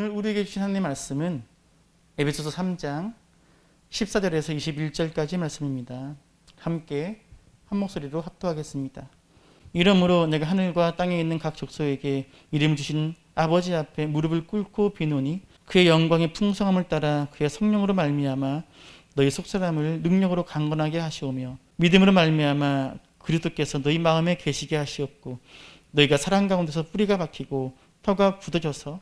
오늘 우리에게 주신 하나님의 말씀은 에베소서 3장 14절에서 21절까지 말씀입니다. 함께 한 목소리로 합도하겠습니다. 이러므로 내가 하늘과 땅에 있는 각 족속에게 이름 주신 아버지 앞에 무릎을 꿇고 비노니 그의 영광의 풍성함을 따라 그의 성령으로 말미암아 너희 속사람을 능력으로 강건하게 하시오며 믿음으로 말미암아 그리스도께서 너희 마음에 계시게 하시옵고 너희가 사랑 가운데서 뿌리가 박히고 터가 굳어져서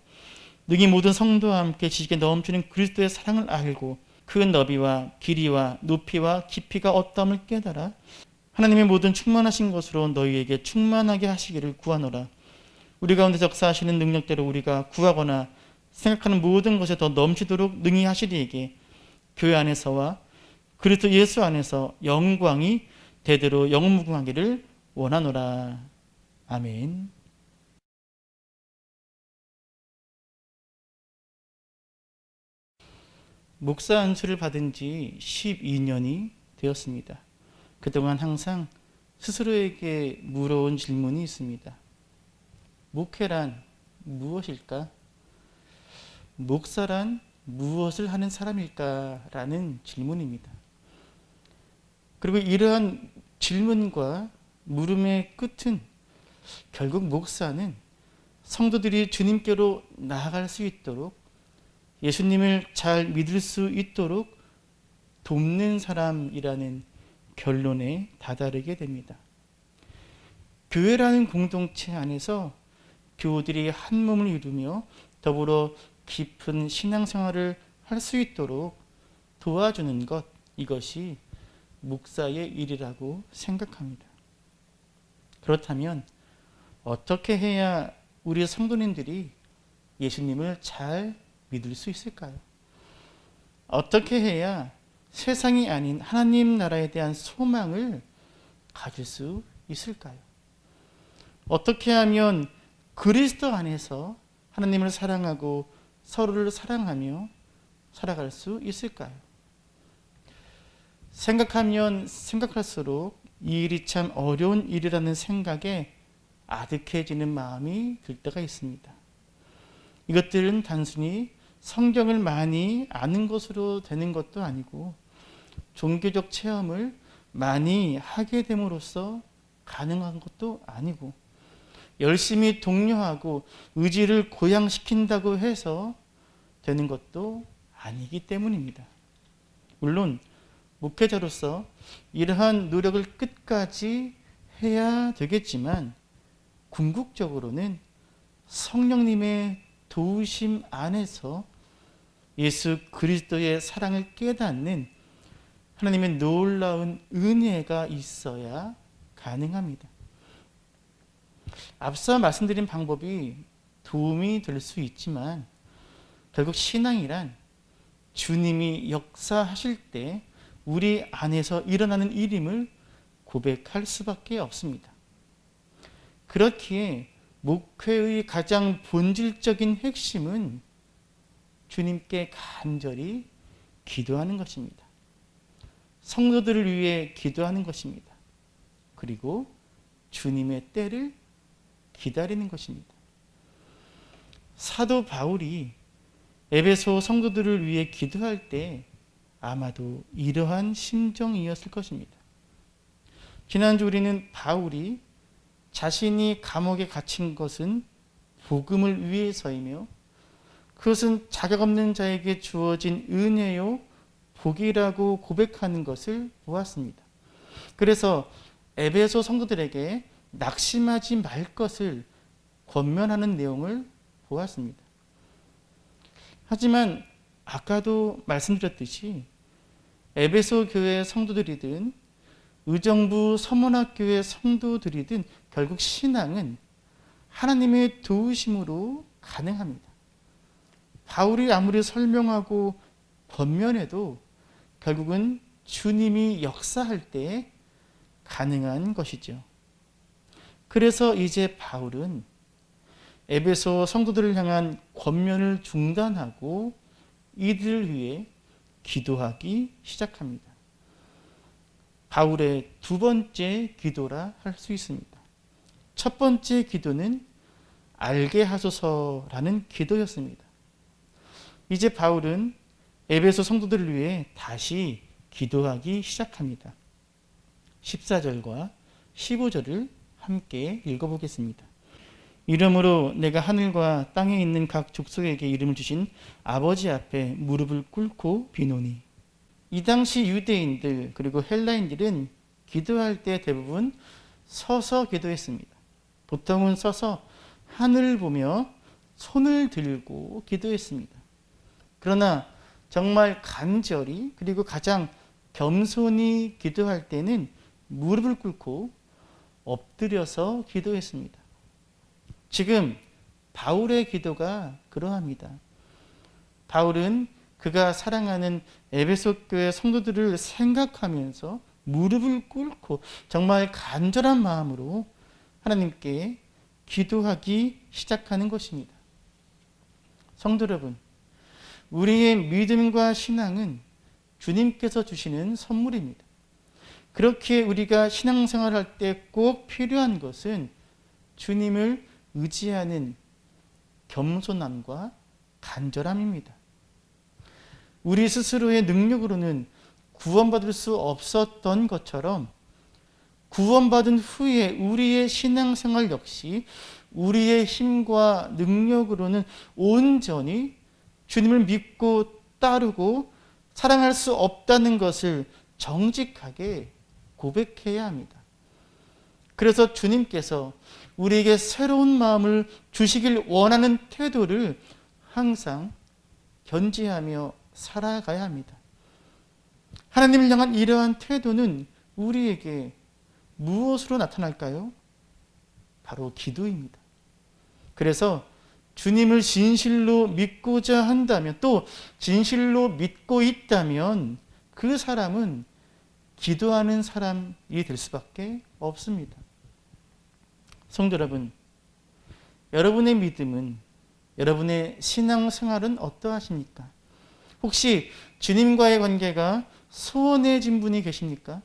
능히 모든 성도와 함께 지식에 넘치는 그리스도의 사랑을 알고 그 너비와 길이와 높이와 깊이가 어떠함을 깨달아 하나님의 모든 충만하신 것으로 너희에게 충만하게 하시기를 구하노라. 우리 가운데 역사하시는 능력대로 우리가 구하거나 생각하는 모든 것에 더 넘치도록 능히 하시리에게 교회 안에서와 그리스도 예수 안에서 영광이 대대로 영무궁하기를 원하노라. 아멘. 목사 안수를 받은 지 12년이 되었습니다. 그동안 항상 스스로에게 물어온 질문이 있습니다. 목회란 무엇일까? 목사란 무엇을 하는 사람일까? 라는 질문입니다. 그리고 이러한 질문과 물음의 끝은 결국 목사는 성도들이 주님께로 나아갈 수 있도록 예수님을 잘 믿을 수 있도록 돕는 사람이라는 결론에 다다르게 됩니다. 교회라는 공동체 안에서 교우들이 한 몸을 이루며 더불어 깊은 신앙생활을 할 수 있도록 도와주는 것 이것이 목사의 일이라고 생각합니다. 그렇다면 어떻게 해야 우리 성도님들이 예수님을 잘 믿을 수 있을까요? 어떻게 해야 세상이 아닌 하나님 나라에 대한 소망을 가질 수 있을까요? 어떻게 하면 그리스도 안에서 하나님을 사랑하고 서로를 사랑하며 살아갈 수 있을까요? 생각하면 생각할수록 이 일이 참 어려운 일이라는 생각에 아득해지는 마음이 들 때가 있습니다. 이것들은 단순히 성경을 많이 아는 것으로 되는 것도 아니고 종교적 체험을 많이 하게 됨으로써 가능한 것도 아니고 열심히 독려하고 의지를 고양시킨다고 해서 되는 것도 아니기 때문입니다. 물론 목회자로서 이러한 노력을 끝까지 해야 되겠지만 궁극적으로는 성령님의 도우심 안에서 예수 그리스도의 사랑을 깨닫는 하나님의 놀라운 은혜가 있어야 가능합니다. 앞서 말씀드린 방법이 도움이 될 수 있지만 결국 신앙이란 주님이 역사하실 때 우리 안에서 일어나는 일임을 고백할 수밖에 없습니다. 그렇기에 목회의 가장 본질적인 핵심은 주님께 간절히 기도하는 것입니다. 성도들을 위해 기도하는 것입니다. 그리고 주님의 때를 기다리는 것입니다. 사도 바울이 에베소 성도들을 위해 기도할 때 아마도 이러한 심정이었을 것입니다. 지난주 우리는 바울이 자신이 감옥에 갇힌 것은 복음을 위해서이며 그것은 자격 없는 자에게 주어진 은혜요 복이라고 고백하는 것을 보았습니다. 그래서 에베소 성도들에게 낙심하지 말 것을 권면하는 내용을 보았습니다. 하지만 아까도 말씀드렸듯이 에베소 교회 성도들이든 의정부 서문학교의 성도들이든 결국 신앙은 하나님의 도우심으로 가능합니다. 바울이 아무리 설명하고 번면해도 결국은 주님이 역사할 때 가능한 것이죠. 그래서 이제 바울은 에베소 성도들을 향한 권면을 중단하고 이들을 위해 기도하기 시작합니다. 바울의 두 번째 기도라 할 수 있습니다. 첫 번째 기도는 알게 하소서라는 기도였습니다. 이제 바울은 에베소 성도들을 위해 다시 기도하기 시작합니다. 14절과 15절을 함께 읽어보겠습니다. 이름으로 내가 하늘과 땅에 있는 각 족속에게 이름을 주신 아버지 앞에 무릎을 꿇고 비노니 이 당시 유대인들 그리고 헬라인들은 기도할 때 대부분 서서 기도했습니다. 보통은 서서 하늘을 보며 손을 들고 기도했습니다. 그러나 정말 간절히 그리고 가장 겸손히 기도할 때는 무릎을 꿇고 엎드려서 기도했습니다. 지금 바울의 기도가 그러합니다. 바울은 그가 사랑하는 에베소 교회 성도들을 생각하면서 무릎을 꿇고 정말 간절한 마음으로 하나님께 기도하기 시작하는 것입니다. 성도 여러분, 우리의 믿음과 신앙은 주님께서 주시는 선물입니다. 그렇게 우리가 신앙생활 할 때 꼭 필요한 것은 주님을 의지하는 겸손함과 간절함입니다. 우리 스스로의 능력으로는 구원받을 수 없었던 것처럼 구원받은 후에 우리의 신앙생활 역시 우리의 힘과 능력으로는 온전히 주님을 믿고 따르고 사랑할 수 없다는 것을 정직하게 고백해야 합니다. 그래서 주님께서 우리에게 새로운 마음을 주시길 원하는 태도를 항상 견지하며 살아가야 합니다. 하나님을 향한 이러한 태도는 우리에게 무엇으로 나타날까요? 바로 기도입니다. 그래서 주님을 진실로 믿고자 한다면 또 진실로 믿고 있다면 그 사람은 기도하는 사람이 될 수밖에 없습니다. 성도 여러분, 여러분의 믿음은 여러분의 신앙 생활은 어떠하십니까? 혹시 주님과의 관계가 소원해진 분이 계십니까?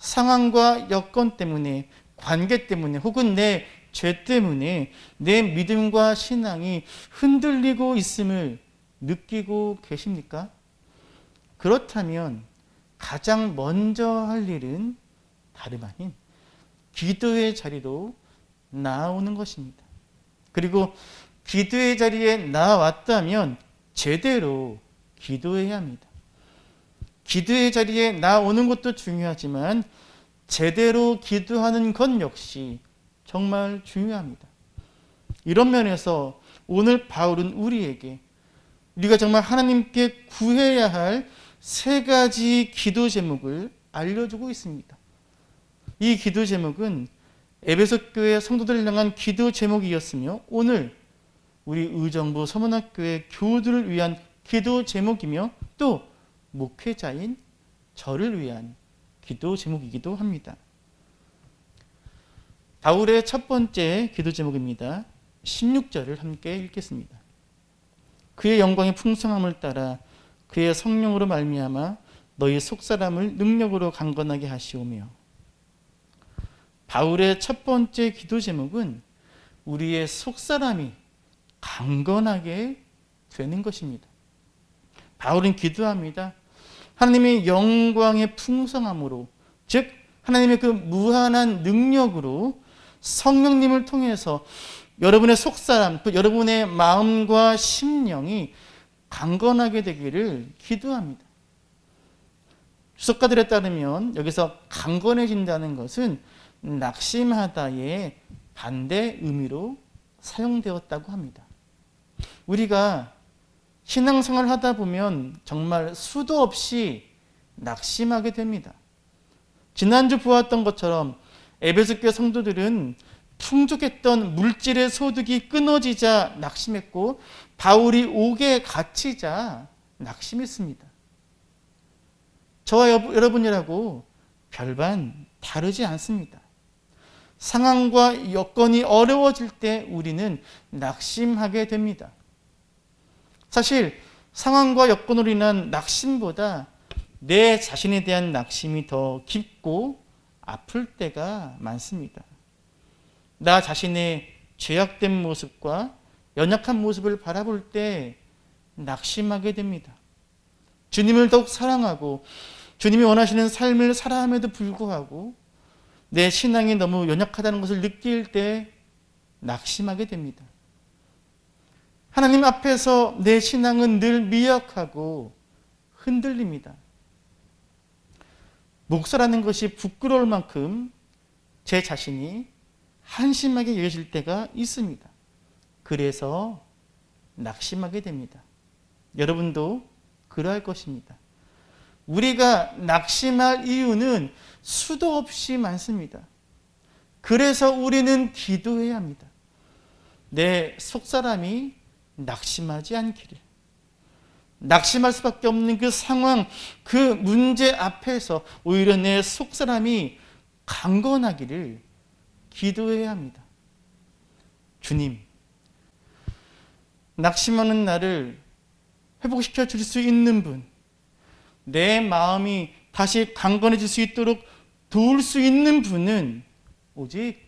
상황과 여건 때문에, 관계 때문에, 혹은 내 죄 때문에 내 믿음과 신앙이 흔들리고 있음을 느끼고 계십니까? 그렇다면 가장 먼저 할 일은 다름 아닌 기도의 자리로 나오는 것입니다. 그리고 기도의 자리에 나왔다면 제대로 기도해야 합니다. 기도의 자리에 나오는 것도 중요하지만 제대로 기도하는 것 역시 정말 중요합니다. 이런 면에서 오늘 바울은 우리에게 우리가 정말 하나님께 구해야 할 세 가지 기도 제목을 알려주고 있습니다. 이 기도 제목은 에베소 교회 성도들을 향한 기도 제목이었으며 오늘 우리 의정부 서문학교의 교우들을 위한 기도 제목이며 또 목회자인 저를 위한 기도 제목이기도 합니다. 바울의 첫 번째 기도 제목입니다. 16절을 함께 읽겠습니다. 그의 영광의 풍성함을 따라 그의 성령으로 말미암아 너희 속사람을 능력으로 강건하게 하시오며 바울의 첫 번째 기도 제목은 우리의 속사람이 강건하게 되는 것입니다. 바울은 기도합니다. 하나님의 영광의 풍성함으로 즉 하나님의 그 무한한 능력으로 성령님을 통해서 여러분의 속사람, 또 여러분의 마음과 심령이 강건하게 되기를 기도합니다. 주석가들에 따르면 여기서 강건해진다는 것은 낙심하다의 반대 의미로 사용되었다고 합니다. 우리가 신앙생활 하다 보면 정말 수도 없이 낙심하게 됩니다. 지난주 보았던 것처럼 에베소 교 성도들은 풍족했던 물질의 소득이 끊어지자 낙심했고 바울이 옥에 갇히자 낙심했습니다. 저와 여- 여러분이라고 별반 다르지 않습니다. 상황과 여건이 어려워질 때 우리는 낙심하게 됩니다. 사실 상황과 여건으로 인한 낙심보다 내 자신에 대한 낙심이 더 깊고 아플 때가 많습니다. 나 자신의 죄악된 모습과 연약한 모습을 바라볼 때 낙심하게 됩니다. 주님을 더욱 사랑하고 주님이 원하시는 삶을 살아함에도 불구하고 내 신앙이 너무 연약하다는 것을 느낄 때 낙심하게 됩니다. 하나님 앞에서 내 신앙은 늘 미약하고 흔들립니다. 목사라는 것이 부끄러울 만큼 제 자신이 한심하게 여겨질 때가 있습니다. 그래서 낙심하게 됩니다. 여러분도 그러할 것입니다. 우리가 낙심할 이유는 수도 없이 많습니다. 그래서 우리는 기도해야 합니다. 내 속사람이 낙심하지 않기를. 낙심할 수밖에 없는 그 상황, 그 문제 앞에서 오히려 내 속사람이 강건하기를 기도해야 합니다. 주님, 낙심하는 나를 회복시켜 줄 수 있는 분, 내 마음이 다시 강건해질 수 있도록 도울 수 있는 분은 오직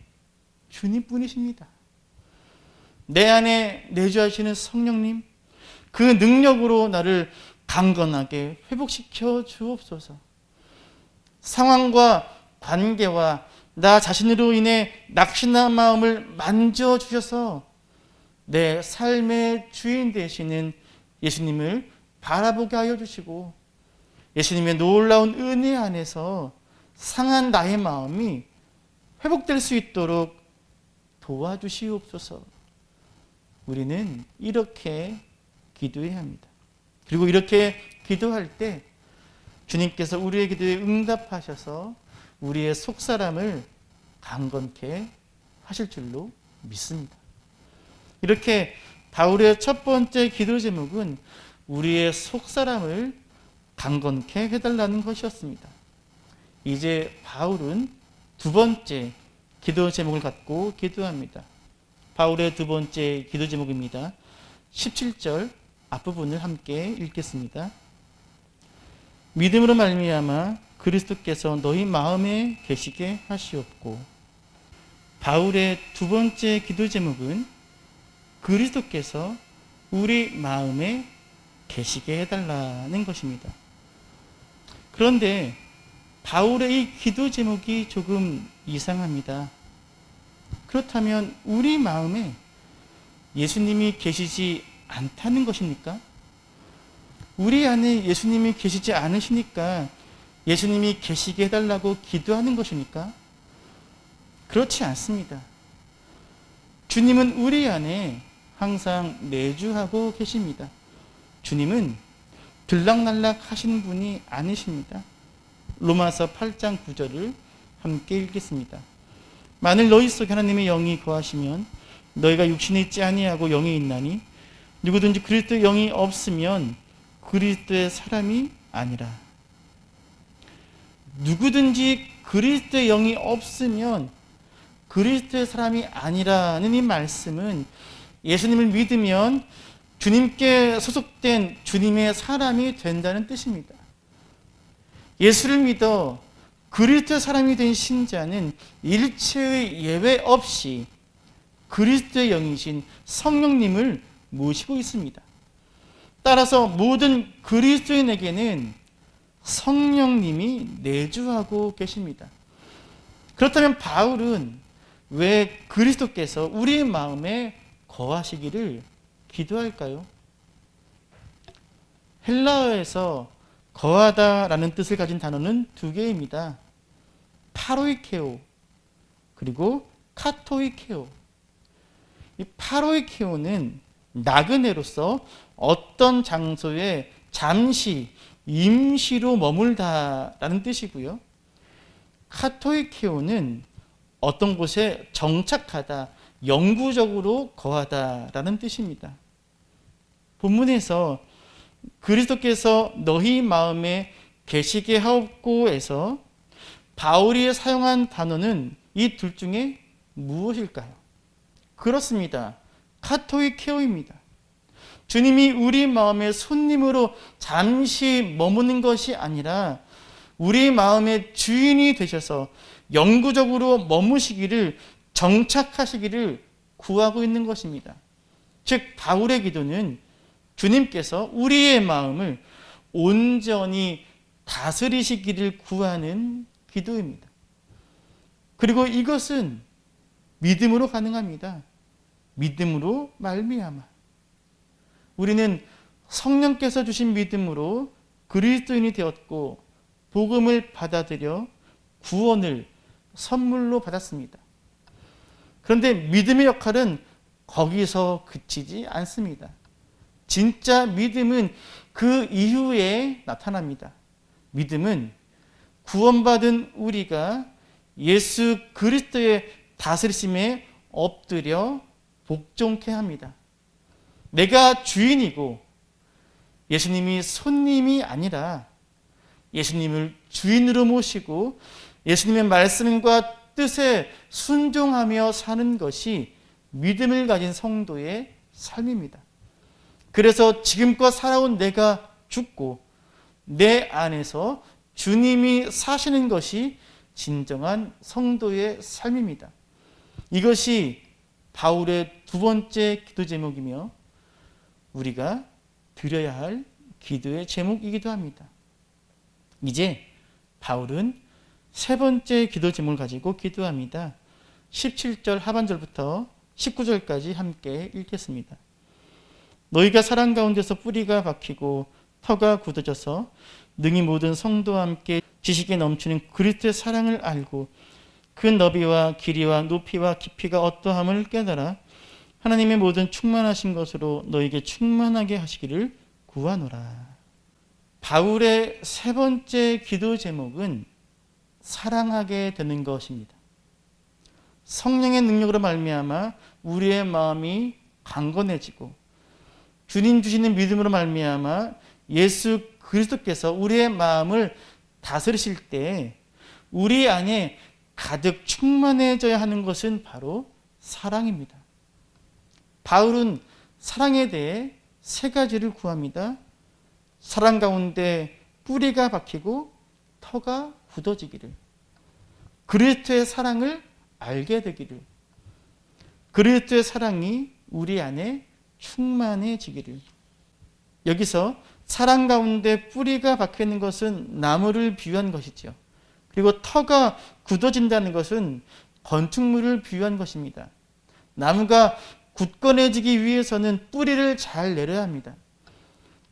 주님뿐이십니다. 내 안에 내주하시는 성령님, 그 능력으로 나를 강건하게 회복시켜 주옵소서. 상황과 관계와 나 자신으로 인해 낙심한 마음을 만져 주셔서 내 삶의 주인 되시는 예수님을 바라보게 하여 주시고 예수님의 놀라운 은혜 안에서 상한 나의 마음이 회복될 수 있도록 도와주시옵소서. 우리는 이렇게 기도해야 합니다. 그리고 이렇게 기도할 때 주님께서 우리의 기도에 응답하셔서 우리의 속사람을 강건케 하실 줄로 믿습니다. 이렇게 바울의 첫 번째 기도 제목은 우리의 속사람을 강건케 해달라는 것이었습니다. 이제 바울은 두 번째 기도 제목을 갖고 기도합니다. 바울의 두 번째 기도 제목입니다. 17절 앞부분을 함께 읽겠습니다. 믿음으로 말미암아 그리스도께서 너희 마음에 계시게 하시옵고 바울의 두 번째 기도 제목은 그리스도께서 우리 마음에 계시게 해달라는 것입니다. 그런데 바울의 이 기도 제목이 조금 이상합니다. 그렇다면 우리 마음에 예수님이 계시지 않다는 것입니까? 우리 안에 예수님이 계시지 않으시니까 예수님이 계시게 해달라고 기도하는 것입니까? 그렇지 않습니다. 주님은 우리 안에 항상 내주하고 계십니다. 주님은 들락날락 하시는 분이 아니십니다. 로마서 8장 9절을 함께 읽겠습니다. 만일 너희 속에 하나님의 영이 거하시면 너희가 육신에 있지 아니하고 영에 있나니 누구든지 그리스도의 영이 없으면 그리스도의 사람이 아니라 누구든지 그리스도의 영이 없으면 그리스도의 사람이 아니라는 이 말씀은 예수님을 믿으면 주님께 소속된 주님의 사람이 된다는 뜻입니다. 예수를 믿어 그리스도의 사람이 된 신자는 일체의 예외 없이 그리스도의 영이신 성령님을 모시고 있습니다. 따라서 모든 그리스도인에게는 성령님이 내주하고 계십니다. 그렇다면 바울은 왜 그리스도께서 우리의 마음에 거하시기를 기도할까요? 헬라어에서 거하다라는 뜻을 가진 단어는 두 개입니다. 파로이케오 그리고 카토이케오. 이 파로이케오는 나그네로서 어떤 장소에 잠시 임시로 머물다라는 뜻이고요. 카토이케오는 어떤 곳에 정착하다, 영구적으로 거하다라는 뜻입니다. 본문에서 그리스도께서 너희 마음에 계시게 하옵고에서 바울이 사용한 단어는 이 둘 중에 무엇일까요? 그렇습니다. 카토이케오입니다. 주님이 우리 마음의 손님으로 잠시 머무는 것이 아니라 우리 마음의 주인이 되셔서 영구적으로 머무시기를 정착하시기를 구하고 있는 것입니다. 즉 바울의 기도는 주님께서 우리의 마음을 온전히 다스리시기를 구하는 기도입니다. 그리고 이것은 믿음으로 가능합니다. 믿음으로 말미암아 우리는 성령께서 주신 믿음으로 그리스도인이 되었고 복음을 받아들여 구원을 선물로 받았습니다. 그런데 믿음의 역할은 거기서 그치지 않습니다. 진짜 믿음은 그 이후에 나타납니다. 믿음은 구원받은 우리가 예수 그리스도의 다스리심에 엎드려 복종케 합니다. 내가 주인이고 예수님이 손님이 아니라 예수님을 주인으로 모시고 예수님의 말씀과 뜻에 순종하며 사는 것이 믿음을 가진 성도의 삶입니다. 그래서 지금껏 살아온 내가 죽고 내 안에서 주님이 사시는 것이 진정한 성도의 삶입니다. 이것이 바울의 두 번째 기도 제목이며 우리가 드려야 할 기도의 제목이기도 합니다. 이제 바울은 세 번째 기도 제목을 가지고 기도합니다. 17절 하반절부터 19절까지 함께 읽겠습니다. 너희가 사랑 가운데서 뿌리가 박히고 터가 굳어져서 능히 모든 성도와 함께 지식에 넘치는 그리스도의 사랑을 알고 그 너비와 길이와 높이와 깊이가 어떠함을 깨달아 하나님의 모든 충만하신 것으로 너에게 충만하게 하시기를 구하노라. 바울의 세 번째 기도 제목은 사랑하게 되는 것입니다. 성령의 능력으로 말미암아 우리의 마음이 강건해지고 주님 주시는 믿음으로 말미암아 예수 그리스도께서 우리의 마음을 다스리실 때 우리 안에 가득 충만해져야 하는 것은 바로 사랑입니다. 바울은 사랑에 대해 세 가지를 구합니다. 사랑 가운데 뿌리가 박히고 터가 굳어지기를. 그리스도의 사랑을 알게 되기를. 그리스도의 사랑이 우리 안에 충만해지기를. 여기서 사랑 가운데 뿌리가 박혀 있는 것은 나무를 비유한 것이죠. 그리고 터가 굳어진다는 것은 건축물을 비유한 것입니다. 나무가 굳건해지기 위해서는 뿌리를 잘 내려야 합니다.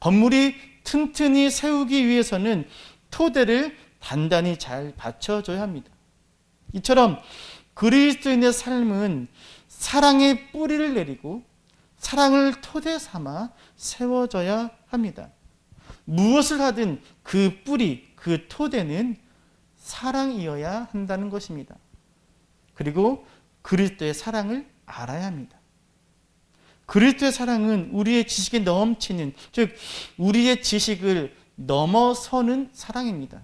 건물이 튼튼히 세우기 위해서는 토대를 단단히 잘 받쳐줘야 합니다. 이처럼 그리스도인의 삶은 사랑의 뿌리를 내리고 사랑을 토대 삼아 세워져야 합니다. 무엇을 하든 그 뿌리, 그 토대는 사랑이어야 한다는 것입니다. 그리고 그리스도의 사랑을 알아야 합니다. 그리스도의 사랑은 우리의 지식에 넘치는 즉 우리의 지식을 넘어서는 사랑입니다.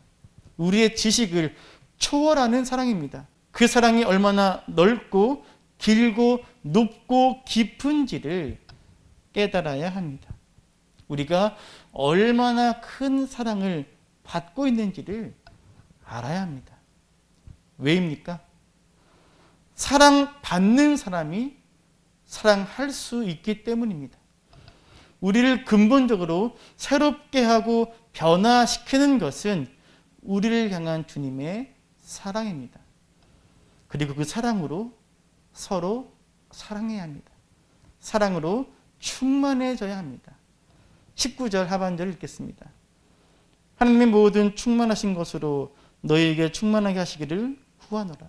우리의 지식을 초월하는 사랑입니다. 그 사랑이 얼마나 넓고 길고 높고 깊은지를 깨달아야 합니다. 우리가 얼마나 큰 사랑을 받고 있는지를 알아야 합니다. 왜입니까? 사랑 받는 사람이 사랑할 수 있기 때문입니다. 우리를 근본적으로 새롭게 하고 변화시키는 것은 우리를 향한 주님의 사랑입니다. 그리고 그 사랑으로 서로 사랑해야 합니다. 사랑으로 충만해져야 합니다. 19절 하반절 읽겠습니다. 하나님의 모든 충만하신 것으로 너희에게 충만하게 하시기를 구하노라.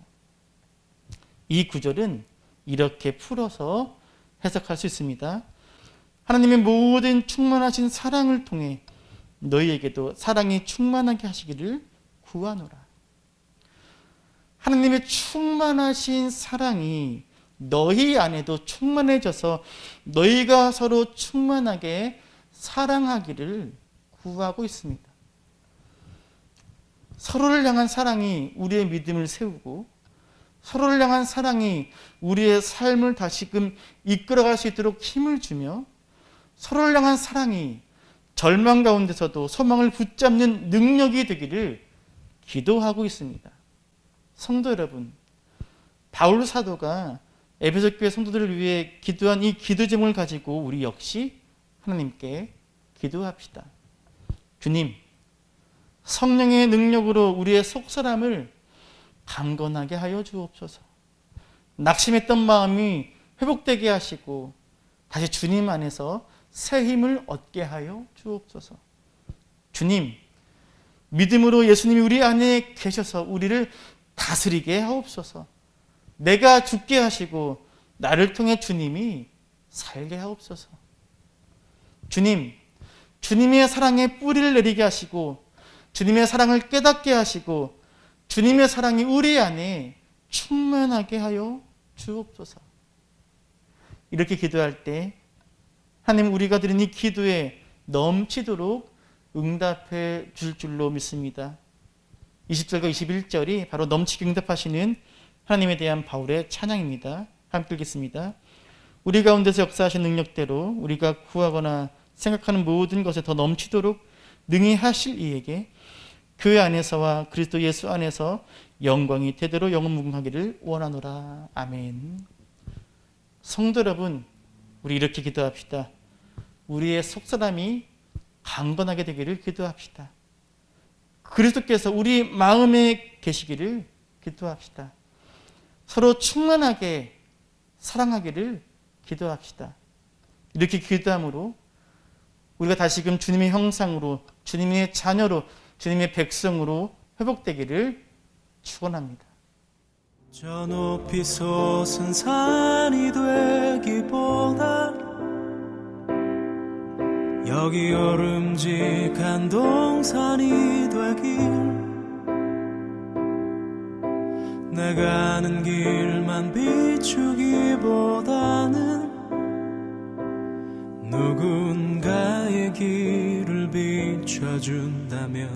이 구절은 이렇게 풀어서 해석할 수 있습니다. 하나님의 모든 충만하신 사랑을 통해 너희에게도 사랑이 충만하게 하시기를 구하노라. 하나님의 충만하신 사랑이 너희 안에도 충만해져서 너희가 서로 충만하게 사랑하기를 구하고 있습니다. 서로를 향한 사랑이 우리의 믿음을 세우고 서로를 향한 사랑이 우리의 삶을 다시금 이끌어갈 수 있도록 힘을 주며 서로를 향한 사랑이 절망 가운데서도 소망을 붙잡는 능력이 되기를 기도하고 있습니다. 성도 여러분, 바울 사도가 에베소 교회 성도들을 위해 기도한 이 기도 제목을 가지고 우리 역시 하나님께 기도합시다. 주님, 성령의 능력으로 우리의 속사람을 강건하게 하여 주옵소서. 낙심했던 마음이 회복되게 하시고 다시 주님 안에서 새 힘을 얻게 하여 주옵소서. 주님, 믿음으로 예수님이 우리 안에 계셔서 우리를 다스리게 하옵소서. 내가 죽게 하시고 나를 통해 주님이 살게 하옵소서. 주님, 주님의 사랑에 뿌리를 내리게 하시고 주님의 사랑을 깨닫게 하시고 주님의 사랑이 우리 안에 충만하게 하여 주옵소서. 이렇게 기도할 때 하나님 우리가 드린 이 기도에 넘치도록 응답해 줄 줄로 믿습니다. 20절과 21절이 바로 넘치게 응답하시는 하나님에 대한 바울의 찬양입니다. 함께 읽겠습니다. 우리 가운데서 역사하신 능력대로 우리가 구하거나 생각하는 모든 것에 더 넘치도록 능히 하실 이에게 그 안에서와 그리스도 예수 안에서 영광이 대대로 영원 무궁하기를 원하노라. 아멘. 성도 여러분, 우리 이렇게 기도합시다. 우리의 속사람이 강건하게 되기를 기도합시다. 그리스도께서 우리 마음에 계시기를 기도합시다. 서로 충만하게 사랑하기를 기도합시다. 이렇게 기도함으로 우리가 다시금 주님의 형상으로 주님의 자녀로 주님의 백성으로 회복되기를 축원합니다. 저 높이 솟은 산이 되기보다 여기 오름직한 동산이 되길 내가 아는 길만 비추기보다는 누군가의 길을 비춰준다면